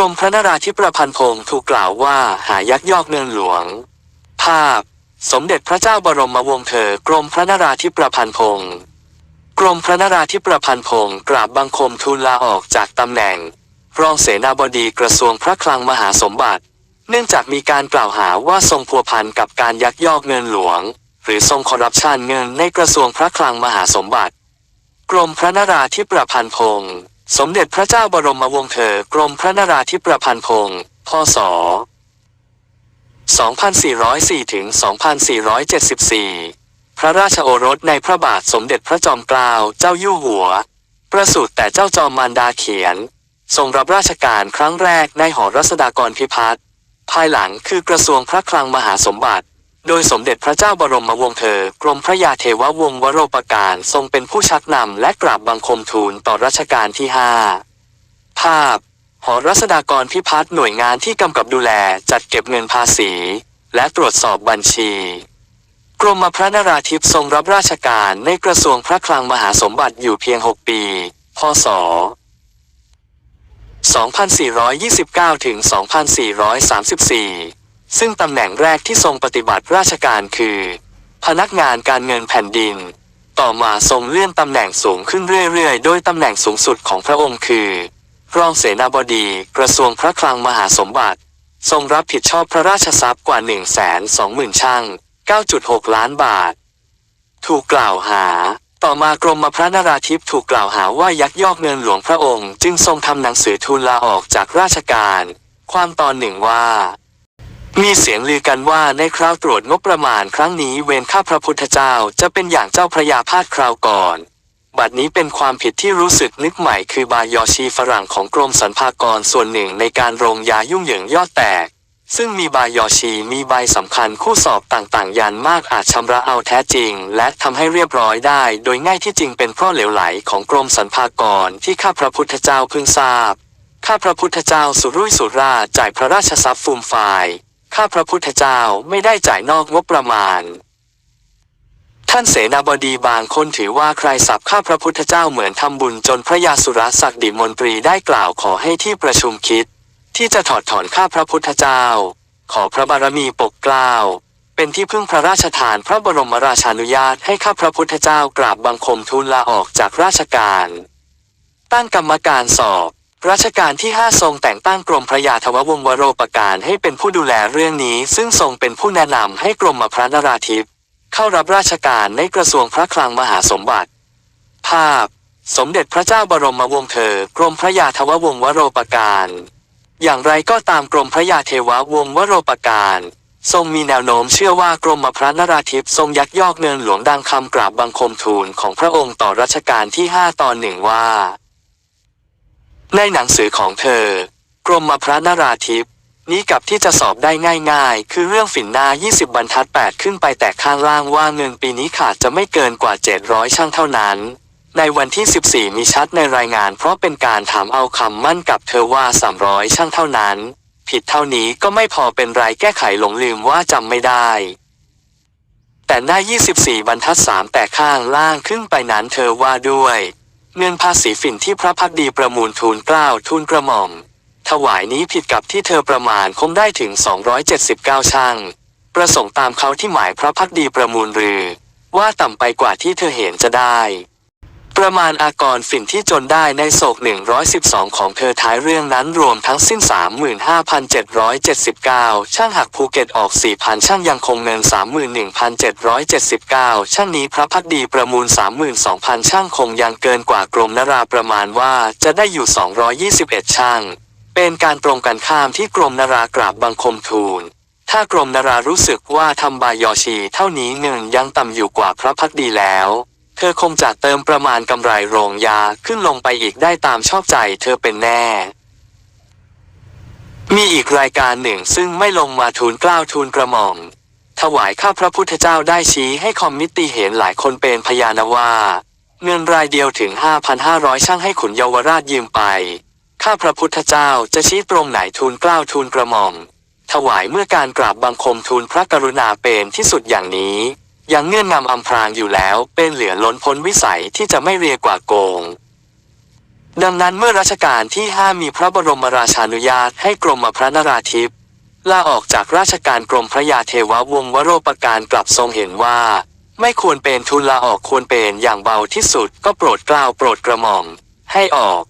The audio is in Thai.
รมพระนราธิประพันธ์พงศ์ถูกกล่าวว่าหายักยอกเงินหลวง ภาพ สมเด็จพระเจ้าบรมวงศ์เธอกรมพระนราธิประพันธ์พงศ์กรมพระนราธิประพันธ์พงศ์กราบบังคมทูลลาออกจากตำแหน่ง รองเสนาบดีกระทรวงพระคลังมหาสมบัติ เนื่องจากมีการกล่าวหาว่าทรงพัวพันกับการยักยอกเงินหลวง หรือทรงคอร์รัปชันเงินในกระทรวงพระคลังมหาสมบัติ กรมพระนราธิประพันธ์พงศ์ สมเด็จพระเจ้าบรมวงศ์เธอกรมพระนราธิประพันธ์พงศ์พศ 2404ถึง2474 พระราชโอรสในพระบาทสมเด็จพระจอมเกล้าเจ้าอยู่หัว ประสูติแต่เจ้าจอมมารดาเขียน ทรงรับราชการครั้งแรกในหอรัศดากรพิพัฒน์ภายหลังคือกระทรวงพระคลังมหาสมบัติ โดยสมเด็จพระเจ้าบรมวงศ์เธอ กรมพระยาเทววงศ์วโรปการทรงเป็นผู้ชักนำและกราบบังคมทูลต่อรัชกาลที่ 5 ภาพ หอรัศดากรพิพัฒน์หน่วยงานที่กำกับดูแลจัดเก็บเงินภาษี และตรวจสอบบัญชี กรมพระนราธิปทรงรับราชการในกระทรวงพระคลังมหาสมบัติอยู่เพียง 6 ปี พศ 2429 ถึง 2434 ซึ่งตำแหน่งแรกที่ทรงปฏิบัติราชการคือ พนักงานการเงินแผ่นดิน ต่อมาทรงเลื่อนตำแหน่งสูงขึ้นเรื่อยๆ โดยตำแหน่งสูงสุดของพระองค์คือ รองเสนาบดี กระทรวงพระคลังมหาสมบัติ ทรงรับผิดชอบพระราชทรัพย์กว่า 1 2 0 0 0 0ช่าง9.6 ล้านบาท ถูกกล่าวหา ต่อมากรมพระนราธิปถูกกล่าวหาว่ายักยอกเงินหลวงพระองค์ จึงทรงทำหนังสือทูลลาออกจากราชการ ความตอนหนึ่งว่า มีเสียงลือกันว่าในคราวตรวจงบประมาณครั้งนี้เวรข้าพระพุทธเจ้าจะเป็นอย่างเจ้าพระยาพาดคราวก่อน บัดนี้เป็นความผิดที่รู้สึกนึกใหม่คือบายอชีฝรั่งของกรมสรรพากรส่วนหนึ่งในการโรงยายุ่งเหยิงยอดแตก ซึ่งมีบายอชีมีใบสำคัญคู่สอบต่างๆยันมากอาจชำระเอาแท้จริง และทำให้เรียบร้อยได้ โดยง่ายที่จริงเป็นเพราะเหลวไหลของกรมสรรพากรที่ข้าพระพุทธเจ้าเพิ่งทราบ ข้าพระพุทธเจ้าสุรุ่ยสุร่ายจ่ายพระราชทรัพย์ฟูมฟาย ข้าพระพุทธเจ้าไม่ได้จ่ายนอกงบประมาณ ท่านเสนาบดีบางคนถือว่าใครสับข้าพระพุทธเจ้าเหมือนทำบุญจนพระยาสุรศักดิมนตรีได้กล่าวขอให้ที่ประชุมคิด ที่จะถอดถอนข้าพระพุทธเจ้า ขอพระบารมีปกเกล้าเป็นที่พึ่งพระราชทานพระบรมราชานุญาตให้ข้าพระพุทธเจ้ากราบบังคมทูลลาออกจากราชการ ตั้งกรรมการสอบ รัชกาลที่ 5 ทรงแต่งตั้งกรมพระยาทววงศ์วโรปการให้เป็นผู้ดูแลเรื่องนี้ ซึ่งทรงเป็นผู้แนะนำให้กรมพระนราธิปเข้ารับราชการในกระทรวงพระคลังมหาสมบัติ ภาพ สมเด็จพระเจ้าบรมวงศ์เธอ กรมพระยาทววงศ์วโรปการ อย่างไรก็ตามกรมพระยาเทววงศ์วโรปการ ทรงมีแนวโน้มเชื่อว่ากรมพระนราธิปทรงยักยอกเงินหลวงดังคำกราบบังคมทูลของพระองค์ต่อรัชกาลที่ 5 ตอนหนึ่งว่า ในหนังสือของเธอ กรมพระนราธิปนี้กับที่จะสอบได้ง่ายๆ คือเรื่องฝิ่นหน้า20 บรรทัด 8 ขึ้นไปแต่ข้างล่างว่าเงินปีนี้ขาดจะไม่เกินกว่า 700 ช่างเท่านั้น ในวันที่ 14 มีชัดในรายงาน เพราะเป็นการถามเอาคำมั่นกับเธอว่า 300 ช่างเท่านั้น ผิดเท่านี้ก็ไม่พอเป็นไรแก้ไขหลงลืมว่าจำไม่ได้ แต่หน้า 24 บรรทัด 3 แต่ข้างล่างขึ้นไปนั้นเธอว่าด้วย เงินภาษีฝิ่นที่พระพักดีประมูลทูลเกล้าทูลกระหม่อม ถวายนี้ผิดกับที่เธอประมาณคงได้ถึง 279 ช่าง ประสงค์ตามเขาที่หมายพระพักดีประมูลหรือ ว่าต่ำไปกว่าที่เธอเห็นจะได้ ประมาณอากรฝิ่นที่จนได้ในโศก 112 ของเธอท้ายเรื่องนั้นรวมทั้งสิ้น 35,779 ช่างหักภูเก็ตออก 4,000 ช่างยังคงเงิน 31,779 ช่างนี้พระพักดีประมูล 32,000 ช่างคงยังเกินกว่ากรมนราประมาณว่าจะได้อยู่ 221 ช่าง เป็นการตรงกันข้ามที่กรมนรากราบบังคมทูลถ้ากรมนรารู้สึกว่าทำบายอชีเท่านี้เงินยังต่ำอยู่กว่าพระพักดีแล้ว เธอคงจะเติมประมาณกำไรโรงยาขึ้นลงไปอีกได้ตามชอบใจเธอเป็นแน่มีอีกรายการหนึ่งซึ่งไม่ลงมาทูลกล้าวทูลกระหม่อม ถวายข้าพระพุทธเจ้าได้ชี้ให้คอมมิตตี้เห็นหลายคนเป็นพยานว่า เงินรายเดียวถึง 5,500 ช่างให้ขุนเยาวราชยืมไป ข้าพระพุทธเจ้าจะชี้ตรงไหนทูลกล้าวทูลกระหม่อม ถวายเมื่อการกราบบังคมทูลพระกรุณาเป็นที่สุดอย่างนี้ ยังเงื่อนงำอำพรางอยู่แล้ว เป็นเหลือล้นพ้นวิสัยที่จะไม่เรียกว่าโกง ดังนั้นเมื่อรัชกาลที่ 5 มีพระบรมราชานุญาตให้กรมพระนราธิปลาออกจากราชการกรมพระยาเทววงวโรปการกลับทรงเห็นว่า ไม่ควรเป็นทุนลาออกควรเป็นอย่างเบาที่สุดก็โปรดกล้าวโปรดกระหม่อมให้ออก